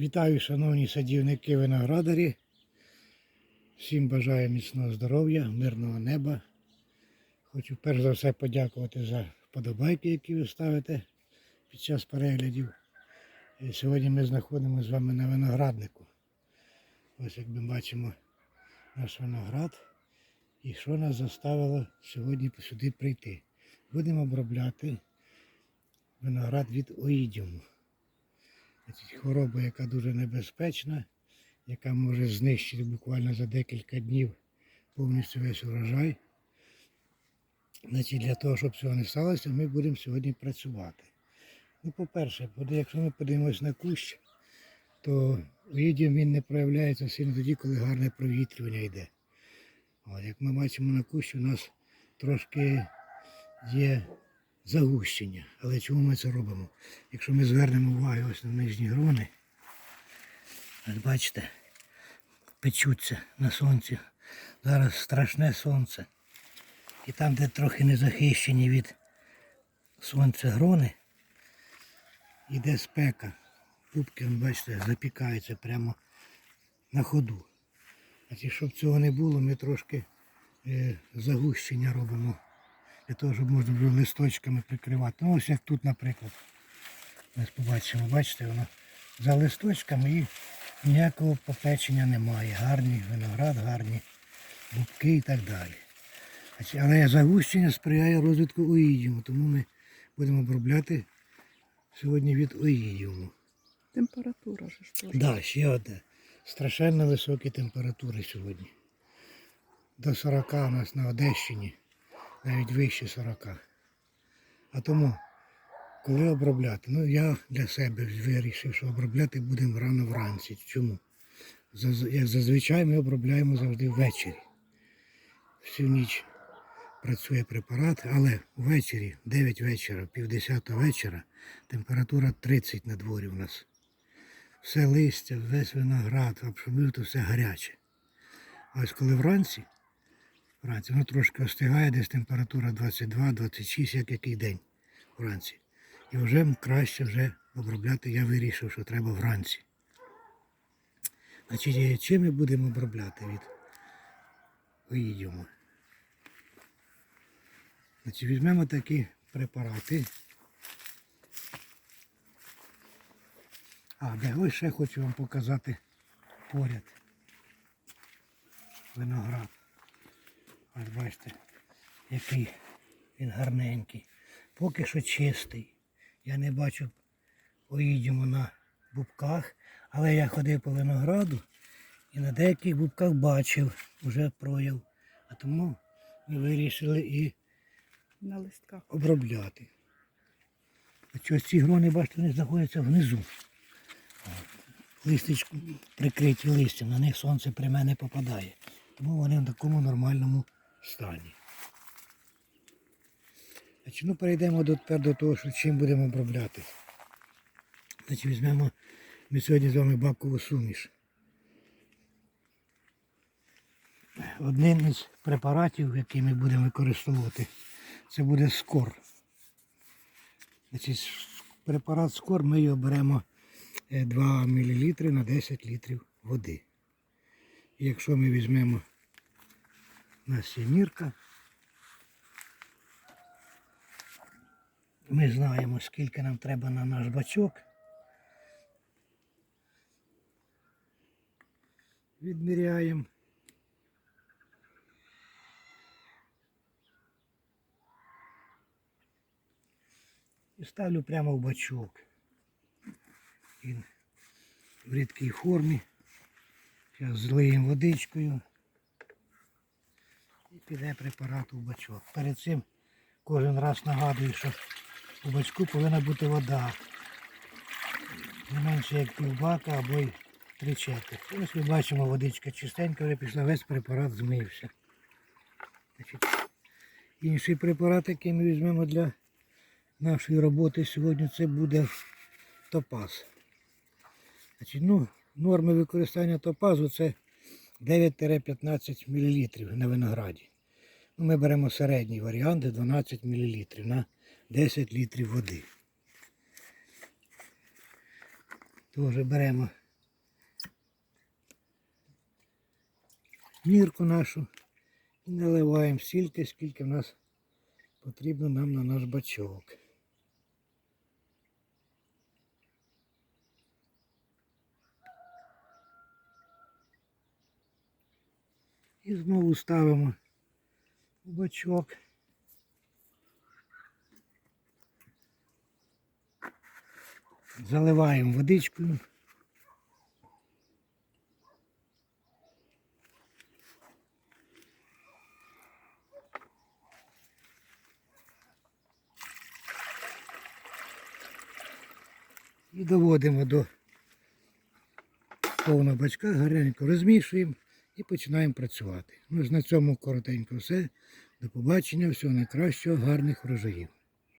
Вітаю, шановні садівники виноградарі. Всім бажаю міцного здоров'я, мирного неба. Хочу перш за все подякувати за вподобайки, які ви ставите під час переглядів. І сьогодні ми знаходимося з вами на винограднику. Ось як ми бачимо наш виноград. І що нас заставило сьогодні сюди прийти. Будемо обробляти виноград від оїдіуму. Хвороба, яка дуже небезпечна, яка може знищити буквально за декілька днів повністю весь урожай. Значить, для того, щоб цього не сталося, ми будемо сьогодні працювати. Ну, по-перше, якщо ми подивимось на кущ, то оїдіум він не проявляється сильно тоді, коли гарне провітрювання йде. От, як ми бачимо на кущі, у нас трошки є загущення. Але чому ми це робимо? Якщо ми звернемо увагу ось на нижні грони, ось бачите, печуться на сонці. Зараз страшне сонце. І там, де трохи не захищені від сонця грони, іде спека. Пупки, бачите, запікаються прямо на ходу. Значить, щоб цього не було, ми трошки е, загущення робимо для того, щоб можна було листочками прикривати. Ну ось як тут, наприклад. Ось побачимо, бачите, воно за листочками і ніякого попечення немає. Гарний виноград, гарні бубки і так далі. Але загущення сприяє розвитку оїдіуму, тому ми будемо обробляти сьогодні від оїдіуму. Температура ж теж. Да, ще одне. Страшенно високі температури сьогодні. До 40 у нас на Одещині, навіть вище 40. А тому, коли обробляти? Ну я для себе вирішив, що обробляти будемо рано вранці. Чому? Зазвичай ми обробляємо завжди ввечері. Всю ніч працює препарат, але ввечері, 9 вечора, пів 10 вечора, температура 30 на дворі у нас все листя, весь виноград, абсолютно все гаряче. А ось коли вранці, вранці воно трошки остигає, десь температура 22-26, як який день вранці. І вже краще вже обробляти, я вирішив, що треба вранці. Значить, чим ми будемо обробляти від оїдіуму? Значить, візьмемо такі препарати. А, де ось ще хочу вам показати поряд. Виноград. Ось бачите, який він гарненький. Поки що чистий. Я не бачу оїдіуму на бубках, але я ходив по винограду і на деяких бубках бачив вже прояв. А тому ми вирішили і На листках. обробляти. Ось ці грони, бачите, вони знаходяться внизу. Листечку прикриті листям, на них сонце пряме не попадає. Тому вони в такому нормальному стані. Значить, ну, перейдемо до, тепер до того, що чим будемо обробляти. Значить, візьмемо ми сьогодні з вами бакову суміш. Одним із препаратів, який ми будемо використовувати, це буде скор. Значить, препарат скор ми його беремо е, 2 мл на 10 літрів води. І якщо ми візьмемо у нас мірка, ми знаємо, скільки нам треба на наш бачок. Відміряємо. І ставлю прямо в бачок. Він в рідкій формі. Зараз злиємо водичкою. Піде препарат у бачок. Перед цим кожен раз нагадую, що у бачку повинна бути вода. Не менше як півбака або й три четверті. Ось ми бачимо, водичка чистенька, вже пішла, весь препарат змився. Інший препарат, який ми візьмемо для нашої роботи сьогодні, це буде топаз. Значить, ну, норми використання топазу це 9-15 мл на винограді. Ми беремо середній варіант, де 12 мл на 10 літрів води. Тож, беремо мірку нашу і наливаємо стільки, скільки в нас потрібно нам на наш бачок. І знову ставимо бачок. Заливаємо водичкою. І доводимо до повного бачка, гарненько розмішуємо і починаємо працювати. Ну на цьому коротенько все. До побачення, всього найкращого, гарних врожаїв.